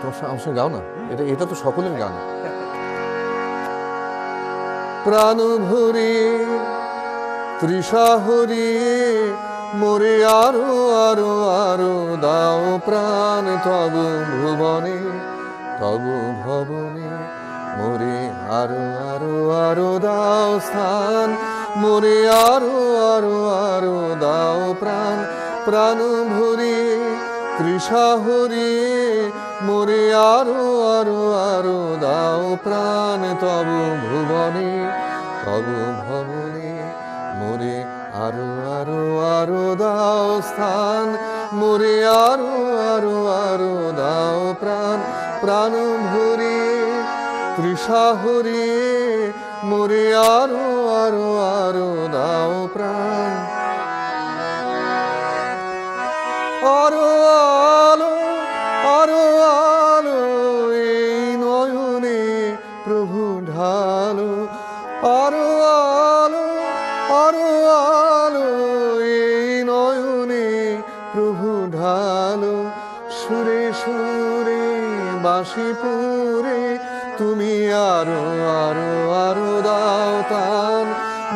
তোমার আমার গাও না। এটা এটা তো সকলের গান। প্রাণ ভরে তৃষাহরি, মোরে আরও আরও আরও দাও প্রাণ, তব ভুবনে, তব ভবনে। মোরে আরও আরও আরও দাও স্থান, মোরে আরও আরও আরও দাও প্রাণ। প্রাণ ভরে তৃষাহরি মোরে আরও আরও আরও দাও প্রাণ, তব ভুবনে, তব ভবনে, মোরে আরও আরও আরও দাও স্থান, মোরে আরও আরও আরও দাও প্রাণ প্রাণ ভরে তৃষাহরি মোরে আরও আরও আরও দাও প্রাণ। ঢালো আরও আলো আরও আলো, এই নয়নে প্রভু ঢালো সুরে সুরে, বাঁশি পুরে তুমি আরও আরও আরও দাও তান।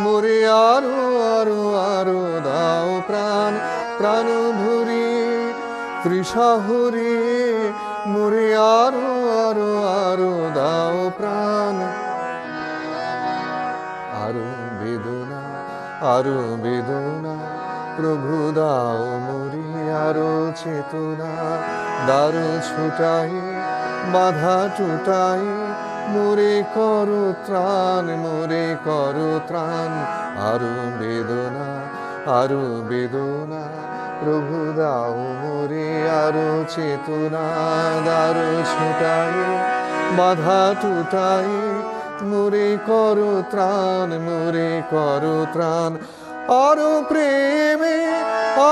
মোরে আরও আরও আরও দাও প্রাণ। প্রাণ ভরি আরও আরও আরও বেদনা আরও বেদনা প্রভু দাও মরি আরও চেতনা দারু ছুটাই, বাধা টুটাই মোরে করো ত্রাণ মোরে করো ত্রাণ। আরও বেদনা আরও বেদনা প্রভু দাও মোরে আরও চেতনা দারু ছুটাই, বাধা টুটাই মোরে করো ত্রাণ মোরে করো ত্রাণ। আরও প্রেমে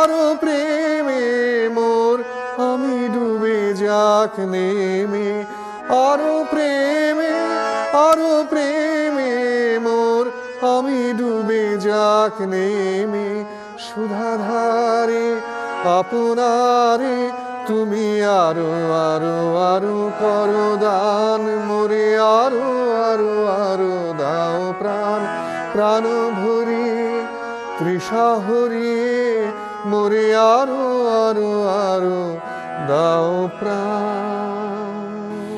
আরও প্রেমে মোর, আমি ডুবে যাক নেমে। আরও প্রেমে আরও প্রেমে মোর, আমি ডুবে যাক নেমে। সুধাধারে, আপনারে তুমি আরও আরও আরও করো দান মোরে। প্রাণ ভরি তৃষাহরি মরে আরও আরও আরও দাও প্রাণ।